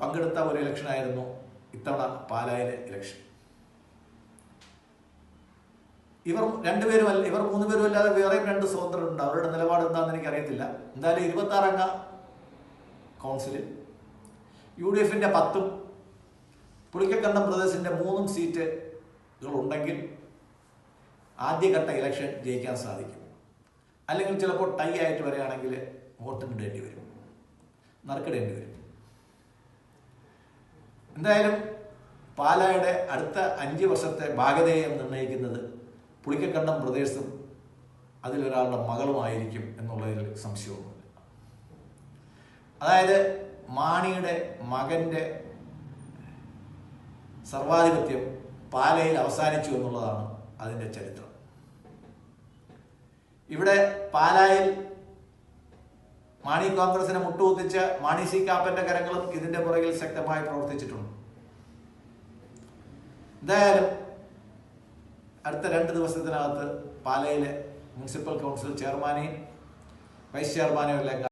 പങ്കെടുത്ത ഒരു ഇലക്ഷനായിരുന്നു ഇത്തവണ പാലായിലെ ഇലക്ഷൻ ഇവർ രണ്ടുപേരും അല്ല ഇവർ മൂന്ന് പേരും അല്ലാതെ വേറെയും രണ്ട് സ്വതന്ത്രരുണ്ട്. അവരുടെ നിലപാട് എന്താണെന്ന് എനിക്കറിയത്തില്ല. എന്തായാലും ഇരുപത്തി ആറംഗ കൗൺസിലിൽ യു ഡി എഫിന്റെ പത്തും പുളിക്കക്കണ്ടം ബ്രദേഴ്സിന്റെ മൂന്നും സീറ്റുകൾ ഉണ്ടെങ്കിൽ ആദ്യഘട്ട ഇലക്ഷൻ ജയിക്കാൻ സാധിക്കും. അല്ലെങ്കിൽ ചിലപ്പോൾ ടൈ ആയിട്ട് വരികയാണെങ്കിൽ വോട്ടിനിടേണ്ടി വരും. നറുക്കിടേണ്ടി വരും. എന്തായാലും പാലായുടെ അടുത്ത അഞ്ച് വർഷത്തെ ഭാഗധേയം നിർണയിക്കുന്നത് പുളിക്കക്കണ്ടം ബ്രദേഴ്സും അതിലൊരാളുടെ മകളുമായിരിക്കും എന്നുള്ളതിൽ സംശയമൊന്നുമില്ല. അതായത് മാണിയുടെ മകന്റെ സർവാധിപത്യം പാലയിൽ അവസാനിച്ചു എന്നുള്ളതാണ് അതിന്റെ ചരിത്രം. ഇവിടെ പാലായിൽ മാണി കോൺഗ്രസിനെ മുട്ടുകുത്തിച്ച് മാണി സി കാപ്പന്റെ കരങ്ങളും ഇതിന്റെ പുറകിൽ ശക്തമായി പ്രവർത്തിച്ചിട്ടുണ്ട്. എന്തായാലും അടുത്ത രണ്ട് ദിവസത്തിനകത്ത് പാലയിലെ മുനിസിപ്പൽ കൗൺസിൽ ചെയർമാനെയും വൈസ് ചെയർമാനെയും എല്ലാം